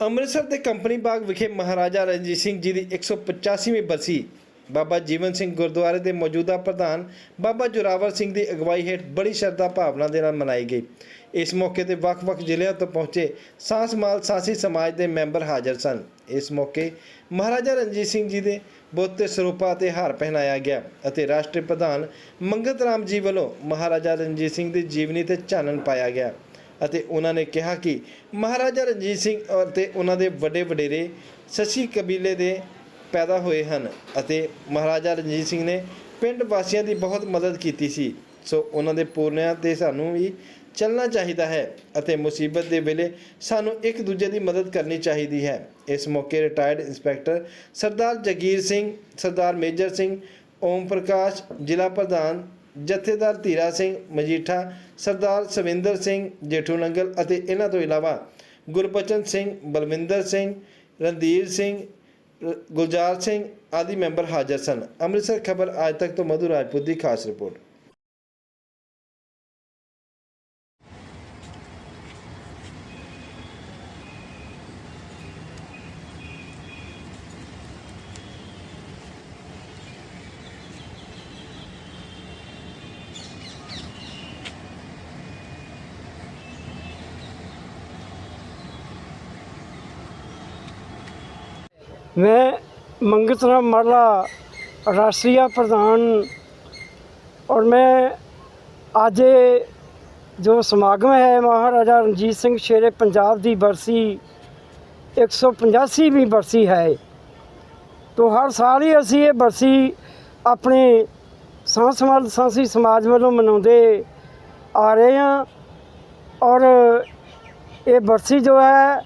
ਅੰਮ੍ਰਿਤਸਰ ਦੇ ਕੰਪਨੀ ਬਾਗ ਵਿਖੇ ਮਹਾਰਾਜਾ ਰਣਜੀਤ ਸਿੰਘ ਜੀ ਦੀ 185ਵੀਂ ਬਰਸੀ। ਬਾਬਾ ਜੀਵਨ ਸਿੰਘ ਗੁਰਦੁਆਰੇ ਦੇ ਮੌਜੂਦਾ ਪ੍ਰਧਾਨ ਬਾਬਾ ਜੋਰਾਵਰ ਸਿੰਘ ਦੀ ਅਗਵਾਈ ਹੇਠ ਬੜੀ ਸ਼ਰਧਾ ਭਾਵਨਾ ਦੇ ਨਾਲ ਮਨਾਈ ਗਈ। ਇਸ ਮੌਕੇ ਤੇ ਵੱਖ-ਵੱਖ ਜ਼ਿਲ੍ਹਿਆਂ ਤੋਂ ਪਹੁੰਚੇ ਸਾਂਸਮਾਲ ਸਾਂਸੀ ਸਮਾਜ ਦੇ ਮੈਂਬਰ ਹਾਜ਼ਰ ਸਨ। ਇਸ ਮੌਕੇ ਮਹਾਰਾਜਾ ਰਣਜੀਤ ਸਿੰਘ ਜੀ ਦੇ ਬੁੱਤ ਸਰੂਪਾਂ ਸਰੂਪਾ ਤੇ ਹਾਰ ਪਹਿਨਾਇਆ ਗਿਆ ਅਤੇ ਰਾਸ਼ਟਰੀ ਪ੍ਰਧਾਨ ਮੰਗਤ ਰਾਮ ਜੀ ਵੱਲੋਂ ਮਹਾਰਾਜਾ ਰਣਜੀਤ ਸਿੰਘ ਦੀ ਜੀਵਨੀ ਤੇ ਚਾਨਣ ਪਾਇਆ ਗਿਆ। ਅਤੇ ਉਹਨਾਂ ਨੇ ਕਿਹਾ ਕਿ ਮਹਾਰਾਜਾ ਰਣਜੀਤ ਸਿੰਘ ਅਤੇ ਉਹਨਾਂ ਦੇ ਵੱਡੇ ਵਡੇਰੇ ਸੱਸੀ ਕਬੀਲੇ ਦੇ ਪੈਦਾ ਹੋਏ ਹਨ ਅਤੇ ਮਹਾਰਾਜਾ ਰਣਜੀਤ ਸਿੰਘ ਨੇ ਪਿੰਡ ਵਾਸੀਆਂ ਦੀ ਬਹੁਤ ਮਦਦ ਕੀਤੀ ਸੀ। ਸੋ ਉਹਨਾਂ ਦੇ ਪੂਰਨਿਆਂ ਤੇ ਸਾਨੂੰ ਵੀ ਚੱਲਣਾ ਚਾਹੀਦਾ ਹੈ ਅਤੇ ਮੁਸੀਬਤ ਦੇ ਵੇਲੇ ਸਾਨੂੰ ਇੱਕ ਦੂਜੇ ਦੀ ਮਦਦ ਕਰਨੀ ਚਾਹੀਦੀ ਹੈ। ਇਸ ਮੌਕੇ ਰਿਟਾਇਰਡ ਇੰਸਪੈਕਟਰ ਸਰਦਾਰ ਜਗੀਰ ਸਿੰਘ, ਸਰਦਾਰ ਮੇਜਰ ਸਿੰਘ, ਓਮ ਪ੍ਰਕਾਸ਼, ਜ਼ਿਲ੍ਹਾ ਪ੍ਰਧਾਨ ਜਥੇਦਾਰ ਧੀਰਾ ਸਿੰਘ, ਮਜੀਠਾ, ਸਰਦਾਰ ਸਵਿੰਦਰ ਸਿੰਘ, ਜੇਠੂ ਨੰਗਲ ਅਤੇ ਇਹਨਾਂ ਤੋਂ ਇਲਾਵਾ ਗੁਰਬਚਨ ਸਿੰਘ, ਬਲਵਿੰਦਰ ਸਿੰਘ, ਰਣਧੀਰ ਸਿੰਘ ਗੁਲਜ਼ਾਰ ਸਿੰਘ ਆਦਿ ਮੈਂਬਰ ਹਾਜ਼ਰ ਸਨ। ਅੰਮ੍ਰਿਤਸਰ ਖਬਰ ਅੱਜ ਤੱਕ ਤੋਂ ਮਧੂ ਰਾਜਪੂਤ ਦੀ ਖਾਸ ਰਿਪੋਰਟ। मैं मंगत राम माला राष्ट्रीय प्रधान और मैं आज ਇਹ ਜੋ ਸਮਾਗਮ ਹੈ ਮਹਾਰਾਜਾ ਰਣਜੀਤ ਸਿੰਘ ਸ਼ੇਰੇ ਪੰਜਾਬ ਦੀ ਬਰਸੀ 185ਵੀਂ ਬਰਸੀ ਹੈ ਤੋ ਹਰ ਸਾਲ ਹੀ ਅਸੀਂ ਇਹ ਬਰਸੀ ਆਪਣੇ ਸਾਂਸਵਾਲ ਸਾਂਸੀ ਸਮਾਜ ਵੱਲੋਂ ਮਨਾਉਂਦੇ ਆ ਰਹੇ ਹਾਂ ਔਰ ਇਹ ਬਰਸੀ ਜੋ ਹੈ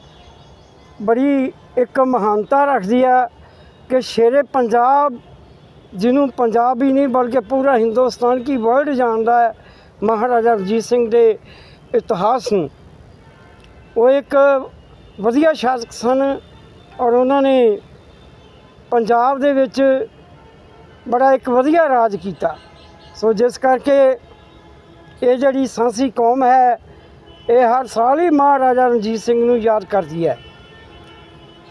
ਬੜੀ ਇੱਕ ਮਹਾਨਤਾ ਰੱਖਦੀ ਹੈ ਕਿ ਸ਼ੇਰੇ ਪੰਜਾਬ, ਜਿਹਨੂੰ ਪੰਜਾਬ ਹੀ ਨਹੀਂ ਬਲਕਿ ਪੂਰਾ ਹਿੰਦੁਸਤਾਨ ਕੀ ਵਰਲਡ ਜਾਣਦਾ ਹੈ, ਮਹਾਰਾਜਾ ਰਣਜੀਤ ਸਿੰਘ ਦੇ ਇਤਿਹਾਸ ਨੂੰ। ਉਹ ਇੱਕ ਵਧੀਆ ਸ਼ਾਸਕ ਸਨ ਔਰ ਉਹਨਾਂ ਨੇ ਪੰਜਾਬ ਦੇ ਵਿੱਚ ਬੜਾ ਇੱਕ ਵਧੀਆ ਰਾਜ ਕੀਤਾ। ਸੋ ਜਿਸ ਕਰਕੇ ਇਹ ਜਿਹੜੀ ਸਾਂਸੀ ਕੌਮ ਹੈ, ਇਹ ਹਰ ਸਾਲ ਹੀ ਮਹਾਰਾਜਾ ਰਣਜੀਤ ਸਿੰਘ ਨੂੰ ਯਾਦ ਕਰਦੀ ਹੈ।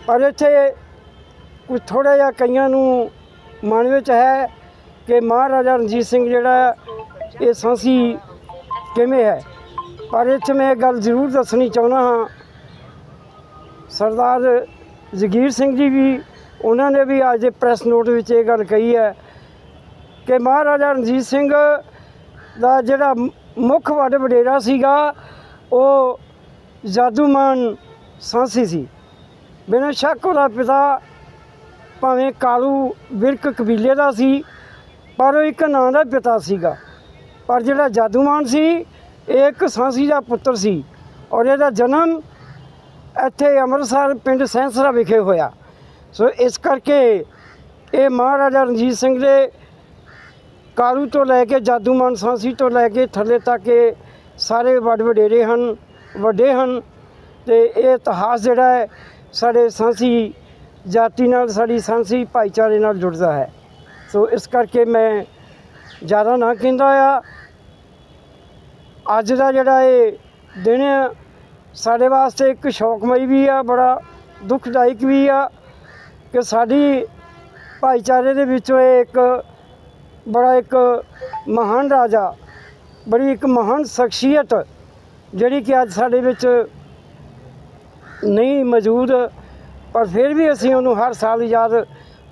ਪਰ ਇੱਥੇ ਕੁਝ ਥੋੜ੍ਹਾ ਜਿਹਾ ਕਈਆਂ ਨੂੰ ਮਨ ਵਿੱਚ ਹੈ ਕਿ ਮਹਾਰਾਜਾ ਰਣਜੀਤ ਸਿੰਘ ਜਿਹੜਾ ਇਹ ਸਾਂਸੀ ਕਿਵੇਂ ਹੈ? ਪਰ ਇੱਥੇ ਮੈਂ ਇਹ ਗੱਲ ਜ਼ਰੂਰ ਦੱਸਣੀ ਚਾਹੁੰਦਾ ਹਾਂ। ਸਰਦਾਰ ਜਗੀਰ ਸਿੰਘ ਜੀ ਵੀ, ਉਹਨਾਂ ਨੇ ਵੀ ਅੱਜ ਦੇ ਪ੍ਰੈਸ ਨੋਟ ਵਿੱਚ ਇਹ ਗੱਲ ਕਹੀ ਹੈ ਕਿ ਮਹਾਰਾਜਾ ਰਣਜੀਤ ਸਿੰਘ ਦਾ ਜਿਹੜਾ ਮੁੱਖ ਵੱਡ ਵਡੇਰਾ ਸੀਗਾ, ਉਹ ਜਾਦੂਮਾਨ ਸਾਂਸੀ ਸੀ। ਬਿਨਾਂ ਸ਼ੱਕ ਉਹਦਾ ਪਿਤਾ ਭਾਵੇਂ ਕਾਲੂ ਵਿਰਕ ਕਬੀਲੇ ਦਾ ਸੀ, ਪਰ ਉਹ ਇੱਕ ਨਾਂ ਦਾ ਪਿਤਾ ਸੀਗਾ। ਪਰ ਜਿਹੜਾ ਜਾਦੂਮਾਨ ਸੀ, ਇਹ ਇੱਕ ਸਾਂਸੀ ਦਾ ਪੁੱਤਰ ਸੀ ਔਰ ਇਹਦਾ ਜਨਮ ਇੱਥੇ ਅੰਮ੍ਰਿਤਸਰ ਪਿੰਡ ਸੈਂਸਰਾ ਵਿਖੇ ਹੋਇਆ। ਸੋ ਇਸ ਕਰਕੇ ਇਹ ਮਹਾਰਾਜਾ ਰਣਜੀਤ ਸਿੰਘ ਦੇ ਕਾਲੂ ਤੋਂ ਲੈ ਕੇ ਜਾਦੂਮਾਨ ਸਾਂਸੀ ਤੋਂ ਲੈ ਕੇ ਥੱਲੇ ਤੱਕ ਇਹ ਸਾਰੇ ਵੱਡ ਵਡੇਰੇ ਹਨ, ਵੱਡੇ ਹਨ ਤੇ ਇਹ ਇਤਿਹਾਸ ਜਿਹੜਾ ਹੈ ਸਾਡੇ ਸਾਂਸੀ ਜਾਤੀ ਨਾਲ ਸਾਡੀ ਸਾਂਸੀ ਭਾਈਚਾਰੇ ਨਾਲ ਜੁੜਦਾ ਹੈ। ਸੋ ਇਸ ਕਰਕੇ ਮੈਂ ਜ਼ਿਆਦਾ ਨਾ ਕਹਿੰਦਾ ਆ। ਅੱਜ ਦਾ ਜਿਹੜਾ ਇਹ ਦਿਨ ਆ, ਸਾਡੇ ਵਾਸਤੇ ਇੱਕ ਸ਼ੌਕਮਈ ਵੀ ਆ, ਬੜਾ ਦੁਖਦਾਇਕ ਵੀ ਆ ਕਿ ਸਾਡੀ ਭਾਈਚਾਰੇ ਦੇ ਵਿੱਚੋਂ ਇਹ ਇੱਕ ਬੜਾ ਇੱਕ ਮਹਾਨ ਰਾਜਾ, ਬੜੀ ਇੱਕ ਮਹਾਨ ਸ਼ਖਸੀਅਤ ਜਿਹੜੀ ਕਿ ਅੱਜ ਸਾਡੇ ਵਿੱਚ ਨਹੀਂ ਮੌਜੂਦ, ਪਰ ਫਿਰ ਵੀ ਅਸੀਂ ਉਹਨੂੰ ਹਰ ਸਾਲ ਯਾਦ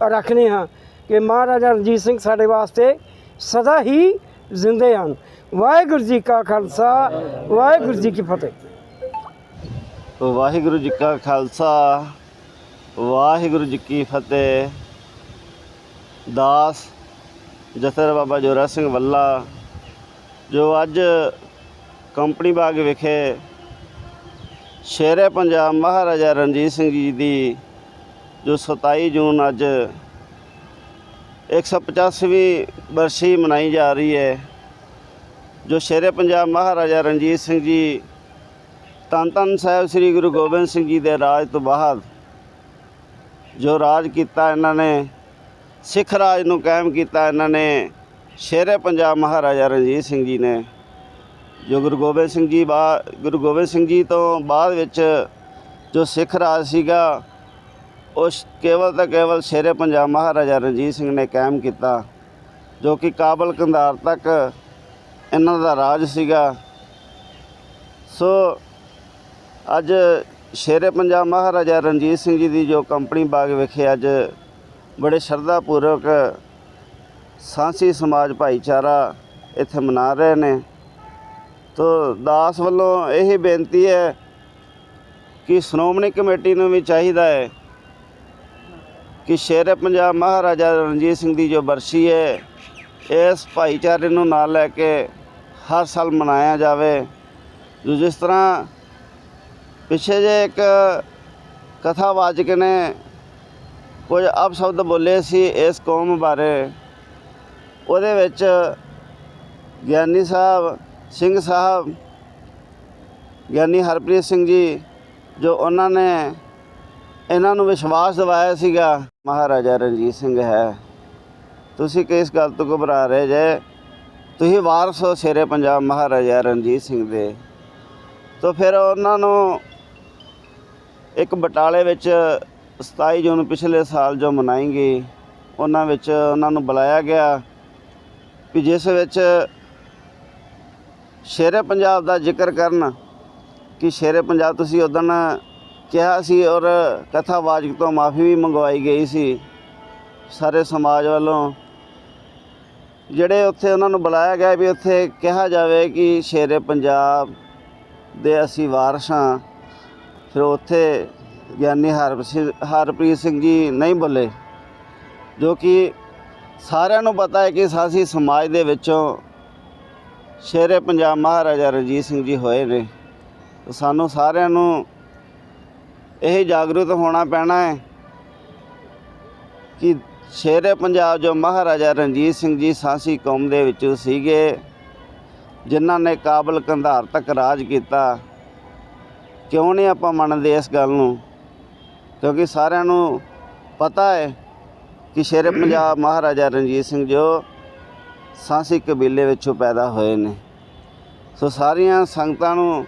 ਰੱਖਦੇ ਹਾਂ ਕਿ ਮਹਾਰਾਜਾ ਰਣਜੀਤ ਸਿੰਘ ਸਾਡੇ ਵਾਸਤੇ ਸਦਾ ਹੀ ਜ਼ਿੰਦੇ ਹਨ। ਵਾਹਿਗੁਰੂ ਜੀ ਕਾ ਖਾਲਸਾ, ਵਾਹਿਗੁਰੂ ਜੀ ਕੀ ਫਤਿਹ। ਵਾਹਿਗੁਰੂ ਜੀ ਕਾ ਖਾਲਸਾ, ਵਾਹਿਗੁਰੂ ਜੀ ਕੀ ਫਤਿਹ। ਦਾਸ ਜਥੇਦਾਰ ਬਾਬਾ ਜੋਰਾ ਸਿੰਘ ਵੱਲਾ, ਜੋ ਅੱਜ ਕੰਪਨੀ ਬਾਗ ਵਿਖੇ ਸ਼ੇਰੇ ਪੰਜਾਬ ਮਹਾਰਾਜਾ ਰਣਜੀਤ ਸਿੰਘ ਜੀ ਦੀ ਜੋ 27 ਜੂਨ ਅੱਜ 185ਵੀਂ ਬਰਸੀ ਮਨਾਈ ਜਾ ਰਹੀ ਹੈ, ਜੋ ਸ਼ੇਰੇ ਪੰਜਾਬ ਮਹਾਰਾਜਾ ਰਣਜੀਤ ਸਿੰਘ ਜੀ ਧੰਨ ਧੰਨ ਸਾਹਿਬ ਸ੍ਰੀ ਗੁਰੂ ਗੋਬਿੰਦ ਸਿੰਘ ਜੀ ਦੇ ਰਾਜ ਤੋਂ ਬਾਅਦ ਜੋ ਰਾਜ ਕੀਤਾ ਇਹਨਾਂ ਨੇ, ਸਿੱਖ ਰਾਜ ਨੂੰ ਕਾਇਮ ਕੀਤਾ ਇਹਨਾਂ ਨੇ, ਸ਼ੇਰੇ ਪੰਜਾਬ ਮਹਾਰਾਜਾ ਰਣਜੀਤ ਸਿੰਘ ਜੀ ਨੇ। ਜੋ ਗੁਰੂ ਗੋਬਿੰਦ ਸਿੰਘ ਜੀ ਬਾ, ਗੁਰੂ ਗੋਬਿੰਦ ਸਿੰਘ ਜੀ ਤੋਂ ਬਾਅਦ ਵਿੱਚ ਜੋ ਸਿੱਖ ਰਾਜ ਸੀਗਾ, ਉਸ ਕੇਵਲ ਤਾਂ ਕੇਵਲ ਸ਼ੇਰੇ ਪੰਜਾਬ ਮਹਾਰਾਜਾ ਰਣਜੀਤ ਸਿੰਘ ਨੇ ਕਾਇਮ ਕੀਤਾ, ਜੋ ਕਿ ਕਾਬਲ ਕੰਧਾਰ ਤੱਕ ਇਹਨਾਂ ਦਾ ਰਾਜ ਸੀਗਾ। ਸੋ ਅੱਜ ਸ਼ੇਰੇ ਪੰਜਾਬ ਮਹਾਰਾਜਾ ਰਣਜੀਤ ਸਿੰਘ ਜੀ ਦੀ ਜੋ ਕੰਪਨੀ ਬਾਗ ਵਿਖੇ ਅੱਜ ਬੜੇ ਸ਼ਰਧਾ ਪੂਰਵਕ ਸਾਂਸੀ ਸਮਾਜ ਭਾਈਚਾਰਾ ਇੱਥੇ ਮਨਾ ਰਹੇ ਨੇ। ਤੋ ਦਾਸ ਵੱਲੋਂ ਇਹ ਬੇਨਤੀ ਹੈ ਕਿ ਸ਼੍ਰੋਮਣੀ ਕਮੇਟੀ ਨੂੰ ਵੀ ਚਾਹੀਦਾ ਹੈ ਕਿ ਸ਼ੇਰੇ ਪੰਜਾਬ ਮਹਾਰਾਜਾ ਰਣਜੀਤ ਸਿੰਘ ਦੀ ਜੋ ਬਰਸੀ ਹੈ, ਇਸ ਭਾਈਚਾਰੇ ਨੂੰ ਨਾਲ ਲੈ ਕੇ ਹਰ ਸਾਲ ਮਨਾਇਆ ਜਾਵੇ। ਜੋ ਜਿਸ ਤਰ੍ਹਾਂ ਪਿੱਛੇ ਜੇ ਇੱਕ ਕਥਾਵਾਚਕ ਨੇ ਕੁਝ ਅਪਸ਼ਬਦ ਬੋਲੇ ਸੀ ਇਸ ਕੌਮ ਬਾਰੇ, ਉਹਦੇ ਵਿੱਚ ਗਿਆਨੀ ਸਾਹਿਬ ਸਿੰਘ ਸਾਹਿਬ ਗਿਆਨੀ ਹਰਪ੍ਰੀਤ ਸਿੰਘ ਜੀ, ਜੋ ਉਹਨਾਂ ਨੇ ਇਹਨਾਂ ਨੂੰ ਵਿਸ਼ਵਾਸ ਦਿਵਾਇਆ ਸੀਗਾ, ਮਹਾਰਾਜਾ ਰਣਜੀਤ ਸਿੰਘ ਹੈ। ਤੁਸੀਂ ਕਿਸ ਗੱਲ ਤੋਂ ਘਬਰਾ ਰਹੇ ਜੇ? ਤੁਸੀਂ ਵਾਰਸ ਹੋ ਸ਼ੇਰੇ ਪੰਜਾਬ ਮਹਾਰਾਜਾ ਰਣਜੀਤ ਸਿੰਘ ਦੇ। ਤਾਂ ਫਿਰ ਉਹਨਾਂ ਨੂੰ ਇੱਕ ਬਟਾਲੇ ਵਿੱਚ 27 ਜੂਨ ਪਿਛਲੇ ਸਾਲ ਜੋ ਮਨਾਈ ਗਈ, ਉਹਨਾਂ ਵਿੱਚ ਉਹਨਾਂ ਨੂੰ ਬੁਲਾਇਆ ਗਿਆ ਕਿ ਜਿਸ ਵਿੱਚ ਸ਼ੇਰੇ ਪੰਜਾਬ ਦਾ ਜ਼ਿਕਰ ਕਰਨ ਕਿ ਸ਼ੇਰੇ ਪੰਜਾਬ ਤੁਸੀਂ ਉਦੋਂ ਕਿਹਾ ਸੀ ਔਰ ਕਥਾਵਾਚਕ ਤੋਂ ਮਾਫੀ ਵੀ ਮੰਗਵਾਈ ਗਈ ਸੀ। ਸਾਰੇ ਸਮਾਜ ਵੱਲੋਂ ਜਿਹੜੇ ਉੱਥੇ ਉਹਨਾਂ ਨੂੰ ਬੁਲਾਇਆ ਗਿਆ ਵੀ ਉੱਥੇ ਕਿਹਾ ਜਾਵੇ ਕਿ ਸ਼ੇਰੇ ਪੰਜਾਬ ਦੇ ਅਸੀਂ ਵਾਰਸ ਹਾਂ। ਫਿਰ ਉੱਥੇ ਗਿਆਨੀ ਹਰਪ ਸਿੰਘ, ਹਰਪ੍ਰੀਤ ਸਿੰਘ ਜੀ ਨਹੀਂ ਬੋਲੇ, ਜੋ ਕਿ ਸਾਰਿਆਂ ਨੂੰ ਪਤਾ ਹੈ ਕਿ ਸਾਸੀ ਸਮਾਜ ਦੇ ਵਿੱਚੋਂ ਸ਼ੇਰੇ ਪੰਜਾਬ ਮਹਾਰਾਜਾ ਰਣਜੀਤ ਸਿੰਘ ਜੀ ਹੋਏ ਨੇ। ਸਾਨੂੰ ਸਾਰਿਆਂ ਨੂੰ ਇਹ ਜਾਗਰੂਕ ਹੋਣਾ ਪੈਣਾ ਹੈ ਕਿ ਸ਼ੇਰੇ ਪੰਜਾਬ ਜੋ ਮਹਾਰਾਜਾ ਰਣਜੀਤ ਸਿੰਘ ਜੀ ਸਾਂਸੀ ਕੌਮ ਦੇ ਵਿੱਚ ਸੀਗੇ, ਜਿਨ੍ਹਾਂ ਨੇ ਕਾਬਲ ਕੰਧਾਰ ਤੱਕ ਰਾਜ ਕੀਤਾ, ਕਿਉਂ ਨਹੀਂ ਆਪਾਂ ਮੰਨਦੇ ਇਸ ਗੱਲ ਨੂੰ? ਕਿਉਂਕਿ ਸਾਰਿਆਂ ਨੂੰ ਪਤਾ ਹੈ ਕਿ ਸ਼ੇਰੇ ਪੰਜਾਬ ਮਹਾਰਾਜਾ ਰਣਜੀਤ ਸਿੰਘ ਜੋ ਸਾਂਸੀ ਕਬੀਲੇ ਵਿੱਚੋਂ ਪੈਦਾ ਹੋਏ ਨੇ। ਸੋ ਸਾਰੀਆਂ ਸੰਗਤਾਂ ਨੂੰ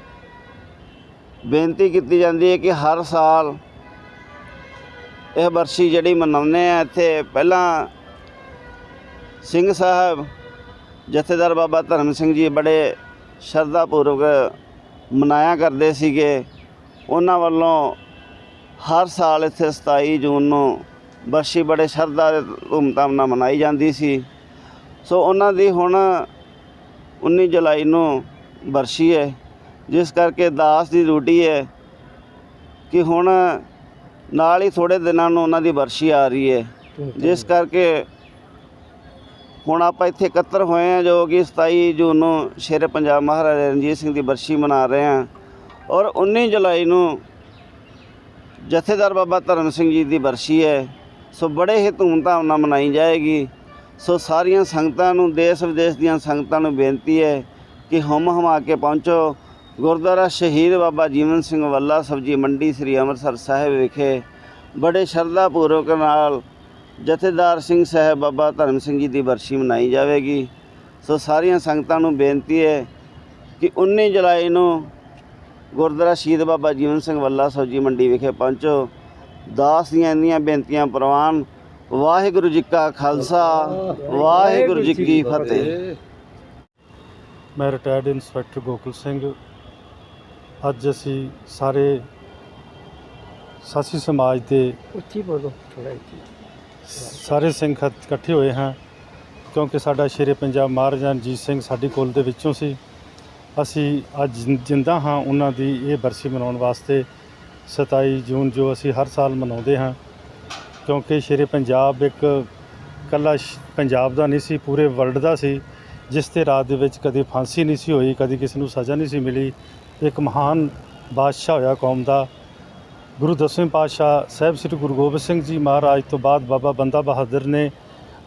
ਬੇਨਤੀ ਕੀਤੀ ਜਾਂਦੀ ਹੈ ਕਿ ਹਰ ਸਾਲ ਇਹ ਬਰਸ਼ੀ ਜਿਹੜੀ ਮਨਾਉਂਦੇ ਆ, ਇੱਥੇ ਪਹਿਲਾਂ ਸਿੰਘ ਸਾਹਿਬ, ਜਥੇਦਾਰ ਬਾਬਾ ਧਰਮ ਸਿੰਘ ਜੀ ਬੜੇ ਸ਼ਰਧਾ ਪੂਰਵਕ ਮਨਾਇਆ ਕਰਦੇ ਸੀਗੇ। ਉਹਨਾਂ ਵੱਲੋਂ ਹਰ ਸਾਲ ਇੱਥੇ 27 ਜੂਨ ਨੂੰ ਬਰਸ਼ੀ ਬੜੇ ਸ਼ਰਧਾ ਦੇ ਧੂਮਧਾਮ ਨਾਲ ਮਨਾਈ ਜਾਂਦੀ ਸੀ। ਸੋ ਉਹਨਾਂ ਦੀ ਹੁਣ 19 ਜੁਲਾਈ ਨੂੰ ਵਰਸੀ ਹੈ, ਜਿਸ ਕਰਕੇ ਦਾਸ ਦੀ ਡਿਊਟੀ ਹੈ ਕਿ ਹੁਣ ਨਾਲ ਹੀ ਥੋੜੇ ਦਿਨਾਂ ਨੂੰ ਉਹਨਾਂ ਦੀ ਵਰਸੀ ਆ ਰਹੀ ਹੈ। ਜਿਸ ਕਰਕੇ ਹੁਣ ਆਪਾਂ ਇੱਥੇ ਇਕੱਤਰ ਹੋਏ ਹਾਂ, ਜੋ ਕਿ 27 ਜੂਨ ਨੂੰ ਸ਼ੇਰੇ ਪੰਜਾਬ ਮਹਾਰਾਜਾ ਰਣਜੀਤ ਸਿੰਘ ਦੀ ਵਰਸੀ ਮਨਾ ਰਹੇ ਹਾਂ ਔਰ 19 ਜੁਲਾਈ ਨੂੰ ਜਥੇਦਾਰ ਬਾਬਾ ਧਰਮ ਸਿੰਘ ਜੀ ਦੀ ਵਰਸੀ ਹੈ। ਸੋ ਬੜੇ ਹੀ ਧੂਮਧਾਮ ਨਾਲ ਮਨਾਈ ਜਾਏਗੀ। ਸੋ ਸਾਰੀਆਂ ਸੰਗਤਾਂ ਨੂੰ, ਦੇਸ਼ ਵਿਦੇਸ਼ ਦੀਆਂ ਸੰਗਤਾਂ ਨੂੰ ਬੇਨਤੀ ਹੈ ਕਿ ਹਮ ਹਮਾ ਕੇ ਪਹੁੰਚੋ। ਗੁਰਦੁਆਰਾ ਸ਼ਹੀਦ ਬਾਬਾ ਜੀਵਨ ਸਿੰਘ ਵੱਲਾ ਸਬਜੀ ਮੰਡੀ ਸ੍ਰੀ ਅੰਮ੍ਰਿਤਸਰ ਸਾਹਿਬ ਵਿਖੇ। ਬੜੇ ਸ਼ਰਧਾ ਪੂਰਵਕ ਨਾਲ ਜਥੇਦਾਰ ਸਿੰਘ ਸਾਹਿਬ ਬਾਬਾ ਧਰਮ ਸਿੰਘ ਜੀ ਦੀ ਬਰਸ਼ੀ ਮਨਾਈ ਜਾਵੇਗੀ। ਸੋ ਸਾਰੀਆਂ ਸੰਗਤਾਂ ਨੂੰ ਬੇਨਤੀ ਹੈ ਕਿ 19 ਜੁਲਾਈ ਨੂੰ ਗੁਰਦੁਆਰਾ ਸ਼ਹੀਦ ਬਾਬਾ ਜੀਵਨ ਸਿੰਘ ਵੱਲਾ ਸਬਜੀ ਮੰਡੀ ਵਿਖੇ ਪਹੁੰਚੋ। ਦਾਸ ਦੀਆਂ ਇੰਨੀਆਂ ਬੇਨਤੀਆਂ ਪ੍ਰਵਾਨ ਵਾਹਿਗੁਰੂ ਜੀ ਕਾ ਖਾਲਸਾ ਵਾਹਿਗੁਰੂ ਜੀ ਕੀ ਫਤਿਹ। ਮੈਂ ਰਿਟਾਇਰਡ ਇੰਸਪੈਕਟਰ ਗੋਕੁਲ ਸਿੰਘ। ਅੱਜ ਅਸੀਂ ਸਾਰੇ ਸਾਸੀ ਸਮਾਜ ਦੇ ਉੱਚੀ ਬੋਲੋ ਥੋੜਾ ਉੱਚੀ ਸਾਰੇ ਸਿੰਘ ਖਤ- ਇਕੱਠੇ ਹੋਏ ਹਾਂ ਕਿਉਂਕਿ ਸਾਡਾ ਸ਼ੇਰੇ ਪੰਜਾਬ ਮਹਾਰਾਜਾ ਰਣਜੀਤ ਸਿੰਘ ਸਾਡੀ ਕੁਲ ਦੇ ਵਿੱਚੋਂ ਸੀ। ਅਸੀਂ ਅੱਜ ਜਿੰਦਾ ਹਾਂ ਉਹਨਾਂ ਦੀ ਇਹ ਬਰਸੀ ਮਨਾਉਣ ਵਾਸਤੇ 27 ਜੂਨ ਜੋ ਅਸੀਂ ਹਰ ਸਾਲ ਮਨਾਉਂਦੇ ਹਾਂ। ਕਿਉਂਕਿ ਸ਼ੇਰੇ ਪੰਜਾਬ ਇੱਕ ਕੱਲਾ ਪੰਜਾਬ ਦਾ ਨਹੀਂ ਸੀ, ਪੂਰੇ ਵਰਲਡ ਦਾ ਸੀ, ਜਿਸ ਤੇ ਰਾਤ ਦੇ ਵਿੱਚ ਕਦੇ ਫਾਂਸੀ ਨਹੀਂ ਸੀ ਹੋਈ, ਕਦੇ ਕਿਸੇ ਨੂੰ ਸਜ਼ਾ ਨਹੀਂ ਸੀ ਮਿਲੀ। ਇੱਕ ਮਹਾਨ ਬਾਦਸ਼ਾਹ ਹੋਇਆ ਕੌਮ ਦਾ। ਗੁਰੂ ਦਸਵੇਂ ਪਾਤਸ਼ਾਹ ਸਾਹਿਬ ਸ੍ਰੀ ਗੁਰੂ ਗੋਬਿੰਦ ਸਿੰਘ ਜੀ ਮਹਾਰਾਜ ਤੋਂ ਬਾਅਦ ਬਾਬਾ ਬੰਦਾ ਬਹਾਦਰ ਨੇ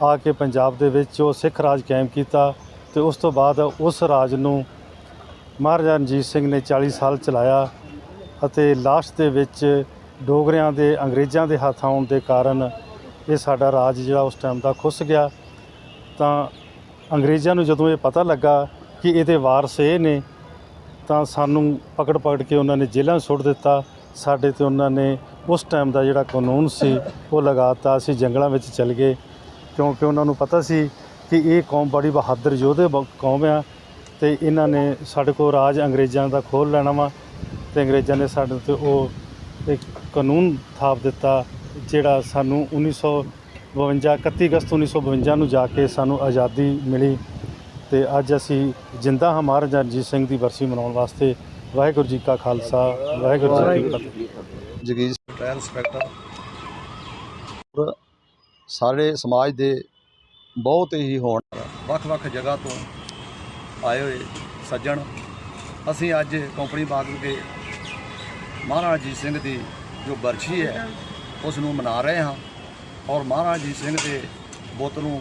ਆ ਕੇ ਪੰਜਾਬ ਦੇ ਵਿੱਚ ਉਹ ਸਿੱਖ ਰਾਜ ਕਾਇਮ ਕੀਤਾ ਤੇ ਉਸ ਤੋਂ ਬਾਅਦ ਉਸ ਰਾਜ ਨੂੰ ਮਹਾਰਾਜਾ ਰਣਜੀਤ ਸਿੰਘ ਨੇ 40 ਸਾਲ ਚਲਾਇਆ ਅਤੇ ਲਾਸਟ ਦੇ ਵਿੱਚ ਡੋਗਰਿਆਂ ਦੇ, ਅੰਗਰੇਜ਼ਾਂ ਦੇ ਹੱਥ ਆਉਣ ਦੇ ਕਾਰਨ ਇਹ ਸਾਡਾ ਰਾਜ ਜਿਹੜਾ ਉਸ ਟਾਈਮ ਦਾ ਖੁੱਸ ਗਿਆ। ਤਾਂ ਅੰਗਰੇਜ਼ਾਂ ਨੂੰ ਜਦੋਂ ਇਹ ਪਤਾ ਲੱਗਾ ਕਿ ਇਹਦੇ ਵਾਰਸ ਇਹ ਨੇ, ਤਾਂ ਸਾਨੂੰ ਪਕੜ ਪਕੜ ਕੇ ਉਹਨਾਂ ਨੇ ਜੇਲ੍ਹਾਂ ਸੁੱਟ ਦਿੱਤਾ। ਸਾਡੇ ਤੇ ਉਹਨਾਂ ਨੇ ਉਸ ਟਾਈਮ ਦਾ ਜਿਹੜਾ ਕਾਨੂੰਨ ਸੀ, ਉਹ ਲਗਾਤਾ ਅਸੀਂ ਜੰਗਲਾਂ ਵਿੱਚ ਚਲ ਗਏ, ਕਿਉਂਕਿ ਉਹਨਾਂ ਨੂੰ ਪਤਾ ਸੀ ਕਿ ਇਹ ਕੌਮ ਬੜੀ ਬਹਾਦਰ ਯੋਧੇ ਕੌਮ ਆ ਤੇ ਇਹਨਾਂ ਨੇ ਸਾਡੇ ਕੋਲ ਰਾਜ ਅੰਗਰੇਜ਼ਾਂ ਦਾ ਖੋਲ ਲੈਣਾ ਵਾ ਤੇ ਅੰਗਰੇਜ਼ਾਂ ਨੇ ਸਾਡੇ ਤੇ ਉਹ ਇੱਕ ਕਾਨੂੰਨ ਥਾਪ ਦਿੱਤਾ, ਜਿਹੜਾ ਸਾਨੂੰ 1952 31 ਅਗਸਤ 1952 ਨੂੰ ਜਾ ਕੇ ਸਾਨੂੰ ਆਜ਼ਾਦੀ ਮਿਲੀ ਤੇ ਅੱਜ ਅਸੀਂ ਜਿੰਦਾ ਹਾਂ ਮਹਾਰਾਜਾ ਰਣਜੀਤ ਸਿੰਘ ਦੀ ਬਰਸੀ ਮਨਾਉਣ ਵਾਸਤੇ ਵਾਹਿਗੁਰੂ ਜੀ ਕਾ ਖਾਲਸਾ, ਵਾਹਿਗੁਰੂ ਜੀ ਕੀ ਫਤਿਹ। Jagir trial inspector. ਔਰ ਸਾਰੇ ਸਮਾਜ ਦੇ ਬਹੁਤ ਹੀ ਹੋਣ, ਵੱਖ-ਵੱਖ ਜਗ੍ਹਾ ਤੋਂ ਆਏ ਹੋਏ ਸੱਜਣ, ਅਸੀਂ ਅੱਜ ਕੰਪਨੀ ਬਾਗ ਵਿਖੇ ਮਹਾਰਾਜਾ ਅਜੀਤ ਸਿੰਘ ਦੀ ਜੋ ਬਰਛੀ ਹੈ ਉਸ ਨੂੰ ਮਨਾ ਰਹੇ ਹਾਂ। ਔਰ ਮਹਾਰਾਜਾ ਅਜੀਤ ਸਿੰਘ ਦੇ ਬੁੱਤ ਨੂੰ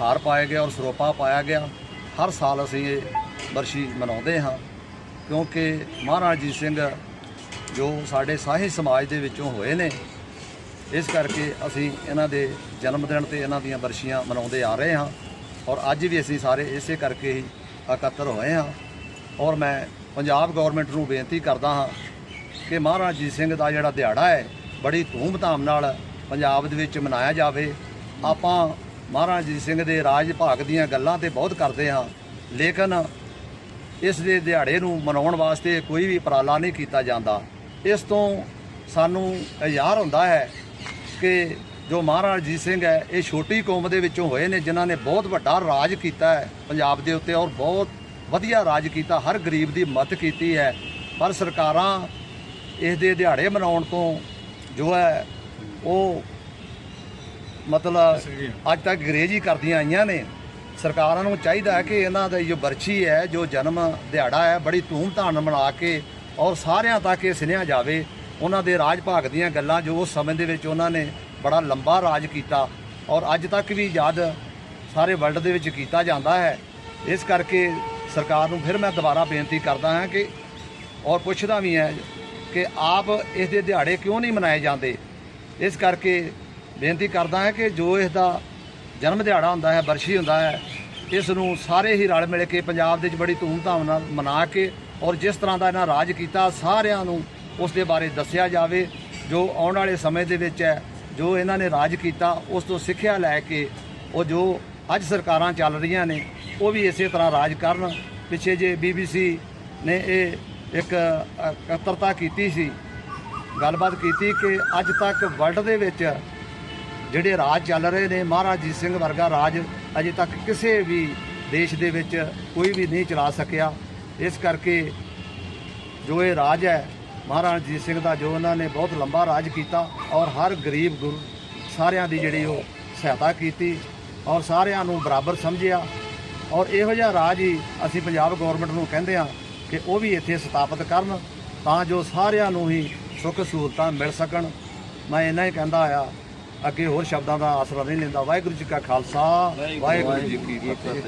ਹਾਰ ਪਾਇਆ ਗਿਆ ਔਰ ਸਰੋਪਾ ਪਾਇਆ ਗਿਆ। ਹਰ ਸਾਲ ਅਸੀਂ ਇਹ ਬਰਸ਼ੀ ਮਨਾਉਂਦੇ ਹਾਂ, ਕਿਉਂਕਿ ਮਹਾਰਾਜਾ ਅਜੀਤ ਸਿੰਘ ਜੋ ਸਾਡੇ ਸਾਹੀ ਸਮਾਜ ਦੇ ਵਿੱਚੋਂ ਹੋਏ ਨੇ, ਇਸ ਕਰਕੇ ਅਸੀਂ ਇਹਨਾਂ ਦੇ ਜਨਮ ਦਿਨ ਤੇ ਇਹਨਾਂ ਦੀਆਂ ਬਰਸ਼ੀਆਂ ਮਨਾਉਂਦੇ ਆ ਰਹੇ ਹਾਂ। ਔਰ ਅੱਜ ਵੀ ਅਸੀਂ ਸਾਰੇ ਇਸੇ ਕਰਕੇ ਹੀ ਇਕੱਤਰ ਹੋਏ ਹਾਂ। ਔਰ ਮੈਂ ਪੰਜਾਬ ਗਵਰਨਮੈਂਟ ਨੂੰ ਬੇਨਤੀ ਕਰਦਾ ਹਾਂ ਕਿ ਮਹਾਰਾਜ ਜੀ ਸਿੰਘ ਦਾ ਜਿਹੜਾ ਦਿਹਾੜਾ ਹੈ, ਬੜੀ ਧੂਮ-ਧਾਮ ਨਾਲ ਪੰਜਾਬ ਦੇ ਵਿੱਚ ਮਨਾਇਆ ਜਾਵੇ। ਆਪਾਂ ਮਹਾਰਾਜ ਜੀ ਸਿੰਘ ਦੇ ਰਾਜ ਭਾਗ ਦੀਆਂ ਗੱਲਾਂ ਤੇ ਬਹੁਤ ਕਰਦੇ ਹਾਂ, ਲੇਕਿਨ ਇਸ ਦੇ ਦਿਹਾੜੇ ਨੂੰ ਮਨਾਉਣ ਵਾਸਤੇ ਕੋਈ ਵੀ ਉਪਰਾਲਾ ਨਹੀਂ ਕੀਤਾ ਜਾਂਦਾ। ਇਸ ਤੋਂ ਸਾਨੂੰ ਯਾਰ ਹੁੰਦਾ ਹੈ ਕਿ ਜੋ ਮਹਾਰਾਜ ਜੀਤ ਸਿੰਘ ਹੈ, ਇਹ ਛੋਟੀ ਕੌਮ ਦੇ ਵਿੱਚੋਂ ਹੋਏ ਨੇ, ਜਿਨ੍ਹਾਂ ਨੇ ਬਹੁਤ ਵੱਡਾ ਰਾਜ ਕੀਤਾ ਹੈ ਪੰਜਾਬ ਦੇ ਉੱਤੇ ਔਰ ਬਹੁਤ ਵਧੀਆ ਰਾਜ ਕੀਤਾ, ਹਰ ਗਰੀਬ ਦੀ ਮਦਦ ਕੀਤੀ ਹੈ। ਪਰ ਸਰਕਾਰਾਂ ਇਸ ਦੇ ਦਿਹਾੜੇ ਮਨਾਉਣ ਤੋਂ ਜੋ ਹੈ ਉਹ ਮਤਲਬ ਅੱਜ ਤੱਕ ਅੰਗਰੇਜ਼ੀ ਕਰਦੀਆਂ ਆਈਆਂ ਨੇ। ਸਰਕਾਰਾਂ ਨੂੰ ਚਾਹੀਦਾ ਹੈ ਕਿ ਇਹਨਾਂ ਦਾ ਜੋ ਬਰਛੀ ਹੈ ਜੋ ਜਨਮ ਦਿਹਾੜਾ ਹੈ ਬੜੀ ਧੂਮ-ਧਾਮ ਨਾਲ ਮਨਾ ਕੇ ਔਰ ਸਾਰਿਆਂ ਤੱਕ ਇਹ ਸੁਣਿਆ ਜਾਵੇ। ਉਹਨਾਂ ਦੇ ਰਾਜ ਭਾਗ ਦੀਆਂ ਗੱਲਾਂ ਜੋ ਉਸ ਸਮੇਂ ਦੇ ਵਿੱਚ ਉਹਨਾਂ ਨੇ ਬੜਾ ਲੰਬਾ ਰਾਜ ਕੀਤਾ ਔਰ ਅੱਜ ਤੱਕ ਵੀ ਯਾਦ ਸਾਰੇ ਵਰਲਡ ਦੇ ਵਿੱਚ ਕੀਤਾ ਜਾਂਦਾ ਹੈ। ਇਸ ਕਰਕੇ ਸਰਕਾਰ ਨੂੰ ਫਿਰ ਮੈਂ ਦੁਬਾਰਾ ਬੇਨਤੀ ਕਰਦਾ ਹਾਂ ਕਿ ਔਰ ਪੁੱਛਦਾ ਵੀ ਹੈ ਕਿ ਆਪ ਇਸ ਦੇ ਦਿਹਾੜੇ ਕਿਉਂ ਨਹੀਂ ਮਨਾਏ ਜਾਂਦੇ? ਇਸ ਕਰਕੇ ਬੇਨਤੀ ਕਰਦਾ ਹਾਂ ਕਿ ਜੋ ਇਸ ਦਾ ਜਨਮ ਦਿਹਾੜਾ ਹੁੰਦਾ ਹੈ, ਬਰਸ਼ੀ ਹੁੰਦਾ ਹੈ, ਇਸ ਨੂੰ ਸਾਰੇ ਹੀ ਰਲ ਮਿਲ ਕੇ ਪੰਜਾਬ ਦੇ ਵਿੱਚ ਬੜੀ ਧੂਮਧਾਮ ਨਾਲ ਮਨਾ ਕੇ ਔਰ ਜਿਸ ਤਰ੍ਹਾਂ ਦਾ ਇਹਨਾਂ ਰਾਜ ਕੀਤਾ, ਸਾਰਿਆਂ ਨੂੰ ਉਸ ਦੇ ਬਾਰੇ ਦੱਸਿਆ ਜਾਵੇ, ਜੋ ਆਉਣ ਵਾਲੇ ਸਮੇਂ ਦੇ ਵਿੱਚ ਹੈ, ਜੋ ਇਹਨਾਂ ਨੇ ਰਾਜ ਕੀਤਾ, ਉਸ ਤੋਂ ਸਿੱਖਿਆ ਲੈ ਕੇ ਉਹ ਜੋ ਅੱਜ ਸਰਕਾਰਾਂ ਚੱਲ ਰਹੀਆਂ ਨੇ, ਉਹ ਵੀ ਇਸੇ ਤਰ੍ਹਾਂ ਰਾਜ ਕਰਨ। ਪਿੱਛੇ ਜੇ ਬੀਬੀਸੀ ਨੇ ਇਹ ਇੱਕ ਇਕੱਤਰਤਾ ਕੀਤੀ ਸੀ, ਗੱਲਬਾਤ ਕੀਤੀ ਕਿ ਅੱਜ ਤੱਕ ਵਰਲਡ ਦੇ ਵਿੱਚ ਜਿਹੜੇ ਰਾਜ ਚੱਲ ਰਹੇ ਨੇ, ਮਹਾਰਾਜ ਜੀਤ ਸਿੰਘ ਵਰਗਾ ਰਾਜ ਅਜੇ ਤੱਕ ਕਿਸੇ ਵੀ ਦੇਸ਼ ਦੇ ਵਿੱਚ ਕੋਈ ਵੀ ਨਹੀਂ ਚਲਾ ਸਕਿਆ। ਇਸ ਕਰਕੇ ਜੋ ਇਹ ਰਾਜ ਹੈ, ਮਹਾਰਾਜ ਜੀਤ ਸਿੰਘ ਦਾ ਜੋ ਉਹਨਾਂ ਨੇ ਬਹੁਤ ਲੰਬਾ ਰਾਜ ਕੀਤਾ ਔਰ ਹਰ ਗਰੀਬ ਗੁਰੂ ਸਾਰਿਆਂ ਦੀ ਜਿਹੜੀ ਉਹ ਸਹਾਇਤਾ ਕੀਤੀ ਔਰ ਸਾਰਿਆਂ ਨੂੰ ਬਰਾਬਰ ਸਮਝਿਆ। ਔਰ ਇਹੋ ਜਿਹਾ ਰਾਜ ਹੀ ਅਸੀਂ ਪੰਜਾਬ ਗਵਰਨਮੈਂਟ ਨੂੰ ਕਹਿੰਦੇ ਆ ਕਿ ਉਹ ਵੀ ਇੱਥੇ ਸਥਾਪਿਤ ਕਰਨ ਤਾਂ ਜੋ ਸਾਰਿਆਂ ਨੂੰ ਹੀ ਸੁੱਖ ਸਹੂਲਤਾਂ ਮਿਲ ਸਕਣ। ਮੈਂ ਇੰਨਾ ਹੀ ਕਹਿੰਦਾ ਆ ਅੱਗੇ ਹੋਰ ਸ਼ਬਦਾਂ ਦਾ ਆਸਰਾ ਨਹੀਂ ਲੈਂਦਾ। ਵਾਹਿਗੁਰੂ ਜੀ ਕਾ ਖਾਲਸਾ ਵਾਹਿਗੁਰੂ ਜੀ ਕੀ ਫਤਿਹ।